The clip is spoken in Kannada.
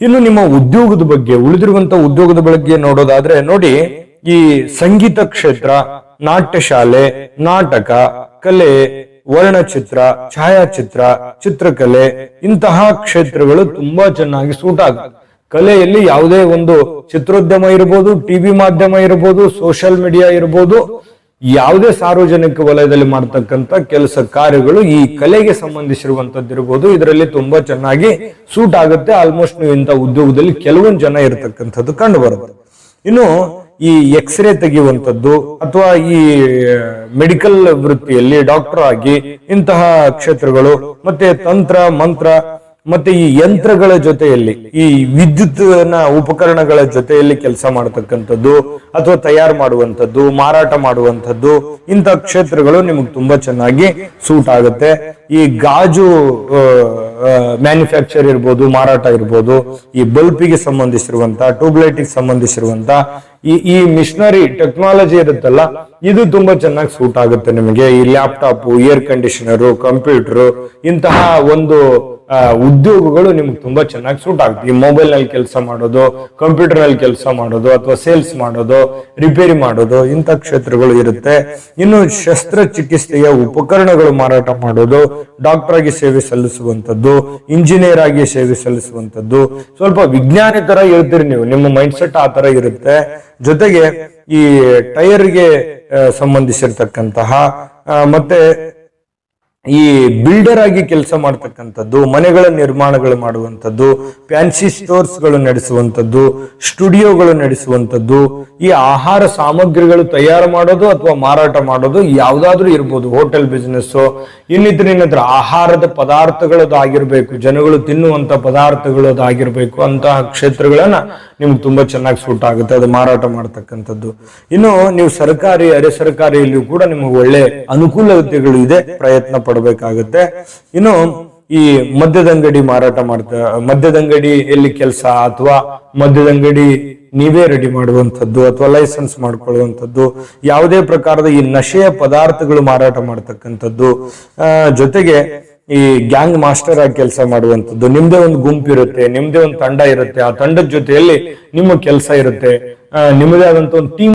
ಇನ್ನು ನಿಮ್ಮ ಉದ್ಯೋಗದ ಬಗ್ಗೆ, ಉಳಿದಿರುವಂತ ಉದ್ಯೋಗದ ಬಗ್ಗೆ ನೋಡೋದಾದ್ರೆ, ನೋಡಿ, ಈ ಸಂಗೀತ ಕ್ಷೇತ್ರ, ನಾಟ್ಯಶಾಲೆ, ನಾಟಕ, ಕಲೆ, ವರ್ಣಚಿತ್ರ, ಛಾಯಾಚಿತ್ರ, ಚಿತ್ರಕಲೆ, ಇಂತಹ ಕ್ಷೇತ್ರಗಳು ತುಂಬಾ ಚೆನ್ನಾಗಿ ಸೂಟ್ ಆಗುತ್ತೆ. ಕಲೆಯಲ್ಲಿ ಯಾವುದೇ ಒಂದು ಚಿತ್ರೋದ್ಯಮ ಇರಬಹುದು ಟಿವಿ ಮಾಧ್ಯಮ ಇರಬಹುದು ಸೋಷಿಯಲ್ ಮೀಡಿಯಾ ಇರಬಹುದು ಯಾವುದೇ ಸಾರ್ವಜನಿಕ ವಲಯದಲ್ಲಿ ಮಾಡ್ತಕ್ಕಂತ ಕೆಲಸ ಕಾರ್ಯಗಳು ಈ ಕಲೆಗೆ ಸಂಬಂಧಿಸಿರುವಂತದ್ದಿರಬಹುದು ಇದರಲ್ಲಿ ತುಂಬಾ ಚೆನ್ನಾಗಿ ಸೂಟ್ ಆಗುತ್ತೆ. ಆಲ್ಮೋಸ್ಟ್ ನೀವು ಇಂಥ ಉದ್ಯೋಗದಲ್ಲಿ ಕೆಲವೊಂದು ಜನ ಇರತಕ್ಕಂಥದ್ದು ಕಂಡು ಬರುತ್ತೆ ಇನ್ನು ಈ ಎಕ್ಸ್ರೇ ತೆಗೆಯುವಂಥದ್ದು ಅಥವಾ ಈ ಮೆಡಿಕಲ್ ವೃತ್ತಿಯಲ್ಲಿ ಡಾಕ್ಟರ್ ಆಗಿ ಇಂತಹ ಕ್ಷೇತ್ರಗಳು ಮತ್ತೆ ತಂತ್ರ, ಮಂತ್ರ ಮತ್ತೆ ಈ ಯಂತ್ರಗಳ ಜೊತೆಯಲ್ಲಿ, ಈ ವಿದ್ಯುತ್ ಉಪಕರಣಗಳ ಜೊತೆಯಲ್ಲಿ ಕೆಲಸ ಮಾಡತಕ್ಕಂಥದ್ದು, ಅಥವಾ ತಯಾರು ಮಾಡುವಂಥದ್ದು, ಮಾರಾಟ ಮಾಡುವಂಥದ್ದು, ಇಂಥ ಕ್ಷೇತ್ರಗಳು ನಿಮಗೆ ತುಂಬಾ ಚೆನ್ನಾಗಿ ಸೂಟ್ ಆಗುತ್ತೆ. ಈ ಗಾಜು ಮ್ಯಾನುಫ್ಯಾಕ್ಚರ್ ಇರ್ಬೋದು, ಮಾರಾಟ ಇರ್ಬೋದು, ಈ ಬಲ್ಪಿಗೆ ಸಂಬಂಧಿಸಿರುವಂತ ಟ್ಯೂಬ್ಲೈಟ್ಗೆ ಸಂಬಂಧಿಸಿರುವಂತ ಈ ಈ ಮಿಷನರಿ ಟೆಕ್ನಾಲಜಿ ಇರುತ್ತಲ್ಲ, ಇದು ತುಂಬಾ ಚೆನ್ನಾಗಿ ಸೂಟ್ ಆಗುತ್ತೆ ನಿಮಗೆ. ಈ ಲ್ಯಾಪ್ಟಾಪ್, ಏರ್ ಕಂಡೀಷನರು, ಕಂಪ್ಯೂಟರ್, ಇಂತಹ ಒಂದು ಉದ್ಯೋಗಗಳು ನಿಮ್ಗೆ ತುಂಬಾ ಚೆನ್ನಾಗಿ ಸೂಟ್ ಆಗುತ್ತೆ. ಈ ಮೊಬೈಲ್ನಲ್ಲಿ ಕೆಲಸ ಮಾಡೋದು ಕಂಪ್ಯೂಟರ್ನಲ್ಲಿ ಕೆಲಸ ಮಾಡೋದು, ಅಥವಾ ಸೇಲ್ಸ್ ಮಾಡೋದು ರಿಪೇರಿ ಮಾಡೋದು, ಇಂಥ ಕ್ಷೇತ್ರಗಳು ಇರುತ್ತೆ. ಇನ್ನು ಶಸ್ತ್ರಚಿಕಿತ್ಸೆಯ ಉಪಕರಣಗಳು ಮಾರಾಟ ಮಾಡೋದು ಡಾಕ್ಟರ್ ಆಗಿ ಸೇವೆ ಸಲ್ಲಿಸುವಂತದ್ದು ಇಂಜಿನಿಯರ್ ಆಗಿ ಸೇವೆ ಸಲ್ಲಿಸುವಂತದ್ದು ಸ್ವಲ್ಪ ವಿಜ್ಞಾನಿ ತರ ಇರ್ತೀರಿ ನೀವು, ನಿಮ್ಮ ಮೈಂಡ್ ಸೆಟ್ ಆ ತರ ಇರುತ್ತೆ. ಜೊತೆಗೆ ಈ ಟೈರ್ಗೆ ಸಂಬಂಧಿಸಿರ್ತಕ್ಕಂತಹ ಮತ್ತೆ ಈ ಬಿಲ್ಡರ್ ಆಗಿ ಕೆಲಸ ಮಾಡ್ತಕ್ಕಂಥದ್ದು, ಮನೆಗಳ ನಿರ್ಮಾಣಗಳು ಮಾಡುವಂಥದ್ದು ಫ್ಯಾನ್ಸಿ ಸ್ಟೋರ್ಸ್ಗಳು ನಡೆಸುವಂಥದ್ದು ಸ್ಟುಡಿಯೋಗಳು ನಡೆಸುವಂಥದ್ದು, ಈ ಆಹಾರ ಸಾಮಗ್ರಿಗಳು ತಯಾರು ಮಾಡೋದು ಅಥವಾ ಮಾರಾಟ ಮಾಡೋದು ಯಾವ್ದಾದ್ರು ಇರ್ಬೋದು ಹೋಟೆಲ್ ಬಿಸ್ನೆಸ್ ಇನ್ನಿದ್ರೆ ಇನ್ನಿತರ ಆಹಾರದ ಪದಾರ್ಥಗಳದ್ದು ಆಗಿರ್ಬೇಕು ಜನಗಳು ತಿನ್ನುವಂತ ಪದಾರ್ಥಗಳದ್ದು ಆಗಿರ್ಬೇಕು ಅಂತಹ ಕ್ಷೇತ್ರಗಳನ್ನ ನಿಮ್ಗೆ ತುಂಬಾ ಚೆನ್ನಾಗಿ ಸೂಟ್ ಆಗುತ್ತೆ, ಅದು ಮಾರಾಟ ಮಾಡ್ತಕ್ಕಂಥದ್ದು. ಇನ್ನು ನೀವು ಸರ್ಕಾರಿ, ಅರೆ ಸರ್ಕಾರಿಯಲ್ಲಿಯೂ ಕೂಡ ನಿಮಗೆ ಒಳ್ಳೆ ಅನುಕೂಲತೆಗಳು ಇದೆ, ಪ್ರಯತ್ನ ಪಡಬೇಕಾಗುತ್ತೆ ಇನ್ನು ಈ ಮದ್ಯದಂಗಡಿ ಮಾರಾಟ ಮಾಡ್ತಾ ಮದ್ಯದಂಗಡಿಯಲ್ಲಿ ಕೆಲಸ ಅಥವಾ ಮದ್ಯದಂಗಡಿ ನೀವೇ ರೆಡಿ ಮಾಡುವಂಥದ್ದು ಅಥವಾ ಲೈಸೆನ್ಸ್ ಮಾಡ್ಕೊಳ್ಳುವಂಥದ್ದು, ಯಾವುದೇ ಪ್ರಕಾರದ ಈ ನಶೆಯ ಪದಾರ್ಥಗಳು ಮಾರಾಟ ಮಾಡ್ತಕ್ಕಂಥದ್ದು ಜೊತೆಗೆ ಈ ಗ್ಯಾಂಗ್ ಮಾಸ್ಟರ್ ಆಗಿ ಕೆಲಸ ಮಾಡುವಂಥದ್ದು, ನಿಮ್ದೇ ಒಂದು ಗುಂಪು ಇರುತ್ತೆ, ನಿಮ್ದೇ ಒಂದು ತಂಡ ಇರುತ್ತೆ, ಆ ತಂಡದ ಜೊತೆಯಲ್ಲಿ ನಿಮ್ಮ ಕೆಲಸ ಇರುತ್ತೆ ನಿಮ್ಮದೇ ಆದಂತ ಒಂದು ಟೀಮ್